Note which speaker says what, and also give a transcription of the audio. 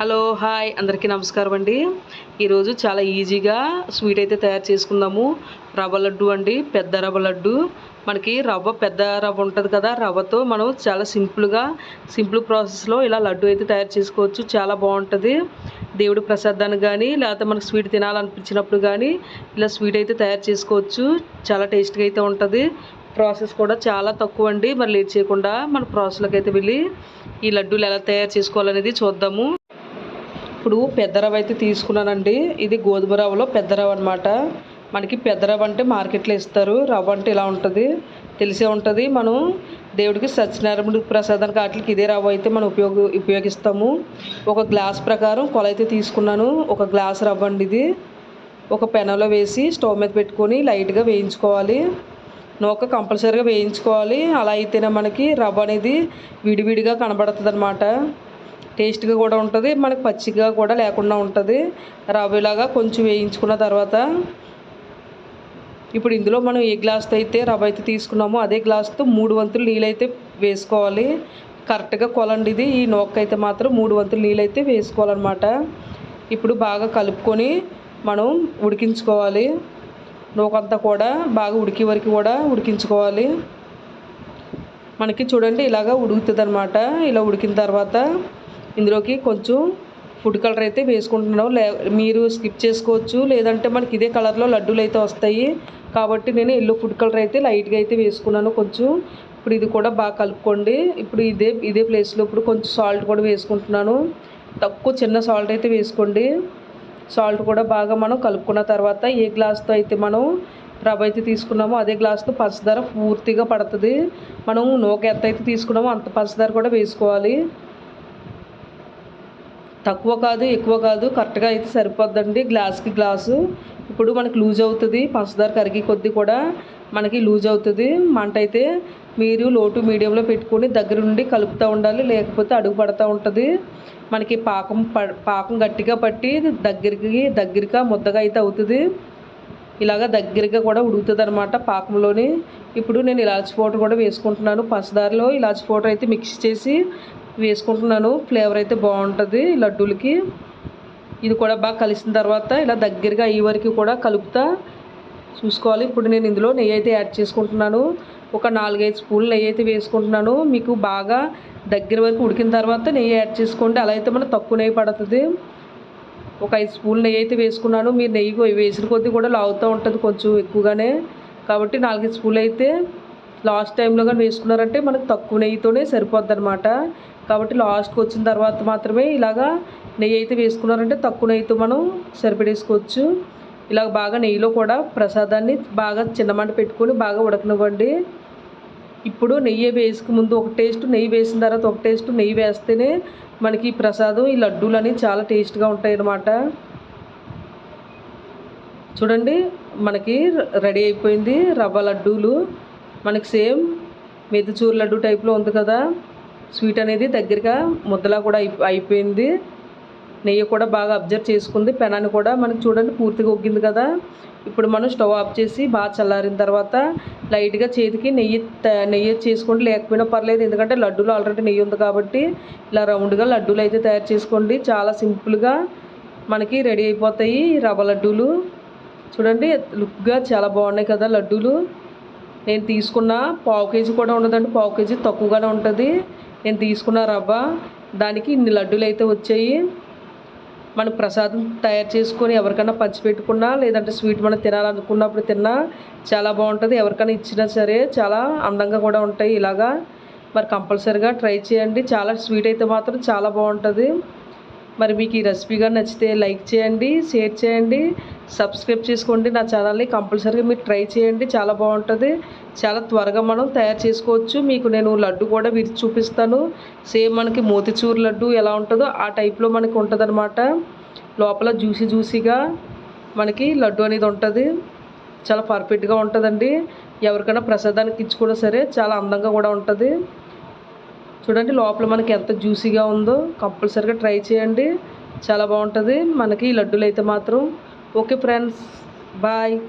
Speaker 1: Hello hi. అందరికీ నమస్కారం అండి. ఈరోజు చాలా ఈజీగా స్వీట్ అయితే తయారు చేసుకుందాము. రవ్వ లడ్డు అండి పెద్ద రవ్వ లడ్డు. మనకి రవ్వ పెద్ద రవ్వ ఉంటుంది కదా రవ్వతో మనం చాలా సింపుల్గా సింపుల్ ప్రాసెస్లో ఇలా లడ్డు అయితే తయారు చేసుకోవచ్చు. చాలా బాగుంటుంది. దేవుడి ప్రసాదాన్ని కానీ లేకపోతే మనకు స్వీట్ తినాలనిపించినప్పుడు కానీ ఇలా స్వీట్ అయితే తయారు చేసుకోవచ్చు. చాలా టేస్ట్గా అయితే ఉంటుంది. ప్రాసెస్ కూడా చాలా తక్కువ అండి. మరి లేట్ చేయకుండా మన ప్రాసెస్లోకి అయితే వెళ్ళి ఈ లడ్డూలు ఎలా తయారు చేసుకోవాలనేది చూద్దాము. ఇప్పుడు పెద్ద రవ్వ అయితే తీసుకున్నానండి. ఇది గోధుమ రవ్వలో పెద్ద రవ్వ అనమాట మనకి పెద్ద రవ్వ అంటే మార్కెట్లో ఇస్తారు. రవ్వ అంటే ఇలా ఉంటుంది. తెలిసే ఉంటుంది. మనం దేవుడికి సత్యనారాయణ ప్రసాదానికి వాటికి ఇదే రవ్వ అయితే మనం ఉపయోగ ఉపయోగిస్తాము. ఒక గ్లాస్ ప్రకారం కొలైతే తీసుకున్నాను. ఒక గ్లాస్ రవ్వ అండి ఇది. ఒక పెనంలో వేసి స్టవ్ మీద పెట్టుకొని లైట్గా వేయించుకోవాలి. నూక కంపల్సరీగా వేయించుకోవాలి. అలా అయితేనే మనకి రవ్వ అనేది విడివిడిగా కనబడుతుంది అనమాట టేస్ట్గా కూడా ఉంటుంది మనకి పచ్చిగా కూడా లేకుండా ఉంటుంది. రవ్వలాగా కొంచెం వేయించుకున్న తర్వాత ఇప్పుడు ఇందులో మనం ఏ గ్లాస్తో అయితే రవ్వ అయితే తీసుకున్నామో అదే గ్లాస్తో మూడు వంతులు నీళ్ళైతే వేసుకోవాలి. కరెక్ట్గా కొలండి ఇది. ఈ నూక అయితే మాత్రం మూడు వంతులు నీళ్ళైతే వేసుకోవాలన్నమాట. ఇప్పుడు బాగా కలుపుకొని మనం ఉడికించుకోవాలి. నూకంతా కూడా బాగా ఉడికే వరకు కూడా ఉడికించుకోవాలి. మనకి చూడండి ఇలాగా ఉడుకుతుంది అనమాట ఇలా ఉడికిన తర్వాత ఇందులోకి కొంచెం ఫుడ్ కలర్ అయితే వేసుకుంటున్నాను. లే మీరు స్కిప్ చేసుకోవచ్చు. లేదంటే మనకి ఇదే కలర్లో లడ్డూలు అయితే వస్తాయి. కాబట్టి నేను ఎల్లో ఫుడ్ కలర్ అయితే లైట్గా అయితే వేసుకున్నాను. కొంచెం ఇప్పుడు ఇది కూడా బాగా కలుపుకోండి. ఇప్పుడు ఇదే ఇదే ప్లేస్లో ఇప్పుడు కొంచెం సాల్ట్ కూడా వేసుకుంటున్నాను. తక్కువ చిన్న సాల్ట్ అయితే వేసుకోండి. సాల్ట్ కూడా బాగా మనం కలుపుకున్న తర్వాత ఏ గ్లాస్తో అయితే మనం రవ్వ అయితే తీసుకున్నామో అదే గ్లాస్తో పంచదార పూర్తిగా పడుతుంది. మనం నూక ఎంత అయితే తీసుకున్నామో అంత పంచదార కూడా వేసుకోవాలి. తక్కువ కాదు ఎక్కువ కాదు. కరెక్ట్గా అయితే సరిపోద్దండి. గ్లాస్కి గ్లాసు ఇప్పుడు మనకి లూజ్ అవుతుంది. పంచదార కరిగి కొద్దీ కూడా మనకి లూజ్ అవుతుంది. మంట అయితే మీరు లోటు మీడియంలో పెట్టుకొని దగ్గర నుండి కలుపుతూ ఉండాలి. లేకపోతే అడుగు పడుతూ ఉంటుంది. మనకి పాకం పాకం గట్టిగా పట్టి దగ్గరికి దగ్గరగా ముద్దగా అయితే అవుతుంది. ఇలాగ దగ్గరగా కూడా ఉడుకుతుంది అనమాట పాకంలోని. ఇప్పుడు నేను ఇలాచి పౌడర్ కూడా వేసుకుంటున్నాను. పంచదారలో ఇలాచి పౌడర్ అయితే మిక్స్ చేసి వేసుకుంటున్నాను. ఫ్లేవర్ అయితే బాగుంటుంది లడ్డూలకి. ఇది కూడా బాగా కలిసిన తర్వాత ఇలా దగ్గరగా అయ్యే వరకు కూడా కలుపుతా చూసుకోవాలి. ఇప్పుడు నేను ఇందులో నెయ్యి అయితే యాడ్ చేసుకుంటున్నాను. ఒక నాలుగైదు స్పూన్లు నెయ్యి అయితే వేసుకుంటున్నాను. మీకు బాగా దగ్గర వరకు ఉడికిన తర్వాత నెయ్యి యాడ్ చేసుకోండి. అలా అయితే మనకు తక్కువ నెయ్యి పడుతుంది. ఒక ఐదు స్పూన్లు నెయ్యి అయితే వేసుకున్నాను. మీరు నెయ్యి వేసిన కొద్దీ కూడా లాగుతూ ఉంటుంది కొంచెం ఎక్కువగానే. కాబట్టి నాలుగైదు స్పూన్లు అయితే లాస్ట్ టైంలో కానీ వేసుకున్నారంటే మనకు తక్కువ నెయ్యితోనే సరిపోద్ది అనమాట కాబట్టి లాస్ట్కి వచ్చిన తర్వాత మాత్రమే ఇలాగా నెయ్యి అయితే వేసుకున్నారంటే తక్కువ నెయ్యితో మనం సరిపడేసుకోవచ్చు. ఇలాగ బాగా నెయ్యిలో కూడా ప్రసాదాన్ని బాగా చిన్నమంట పెట్టుకొని బాగా ఉడకనివ్వండి. ఇప్పుడు నెయ్యి వేసుకు ముందు ఒక టేస్ట్ నెయ్యి వేసిన తర్వాత ఒక టేస్ట్ నెయ్యి వేస్తేనే మనకి ఈ ప్రసాదం ఈ లడ్డూలు అనేవి చాలా టేస్ట్గా ఉంటాయి అన్నమాట చూడండి మనకి రెడీ అయిపోయింది రవ్వ లడ్డూలు. మనకి సేమ్ మెదుచూరు లడ్డు టైప్లో ఉంది కదా. స్వీట్ అనేది దగ్గరగా ముద్దలా కూడా అయిపోయింది. నెయ్యి కూడా బాగా అబ్జర్వ్ చేసుకుంది. పెనాన్ని కూడా మనకి చూడండి పూర్తిగా ఒగ్గింది కదా. ఇప్పుడు మనం స్టవ్ ఆఫ్ చేసి బాగా చల్లారిన తర్వాత లైట్గా చేతికి నెయ్యి నెయ్యి చేసుకోండి. లేకపోయినా పర్లేదు. ఎందుకంటే లడ్డూలు ఆల్రెడీ నెయ్యి ఉంది కాబట్టి ఇలా రౌండ్గా లడ్డూలు అయితే తయారు చేసుకోండి. చాలా సింపుల్గా మనకి రెడీ అయిపోతాయి రవ్వ లడ్డూలు. చూడండి లుక్గా చాలా బాగున్నాయి కదా లడ్డూలు. నేను తీసుకున్న పావు కేజీ కూడా ఉండదండి. పావు కేజీ తక్కువగానే ఉంటుంది. నేను తీసుకున్న రవ్వ. దానికి ఇన్ని లడ్డూలు అయితే వచ్చాయి. మనం ప్రసాదం తయారు చేసుకొని ఎవరికైనా పంచిపెట్టుకున్నా లేదంటే స్వీట్ మనం తినాలనుకున్నప్పుడు తిన్నా చాలా బాగుంటుంది. ఎవరికైనా ఇచ్చినా సరే చాలా అందంగా కూడా ఉంటాయి ఇలాగా. మరి కంపల్సరీగా ట్రై చేయండి. చాలా స్వీట్ అయితే మాత్రం చాలా బాగుంటుంది. మరి మీకు ఈ రెసిపీగా నచ్చితే లైక్ చేయండి షేర్ చేయండి సబ్స్క్రైబ్ చేసుకోండి నా ఛానల్ని కంపల్సరీగా మీరు ట్రై చేయండి చాలా బాగుంటుంది. చాలా త్వరగా మనం తయారు చేసుకోవచ్చు. మీకు నేను లడ్డు కూడా విరిచి చూపిస్తాను. సేమ్ మనకి మోతిచూర్ లడ్డు ఎలా ఉంటుందో ఆ టైప్లో మనకి ఉంటుంది లోపల జ్యూసీ జ్యూసీగా మనకి లడ్డు అనేది ఉంటుంది. చాలా పర్ఫెక్ట్గా ఉంటుందండి. ఎవరికైనా ప్రసాదానికి ఇచ్చుకున్నా సరే చాలా అందంగా కూడా ఉంటుంది. చూడండి లోపల మనకి ఎంత జ్యూసీగా ఉందో. కంపల్సరిగా ట్రై చేయండి. చాలా బాగుంటుంది. మనకి ఈ లడ్డూలు అయితే మాత్రం. Okay friends bye.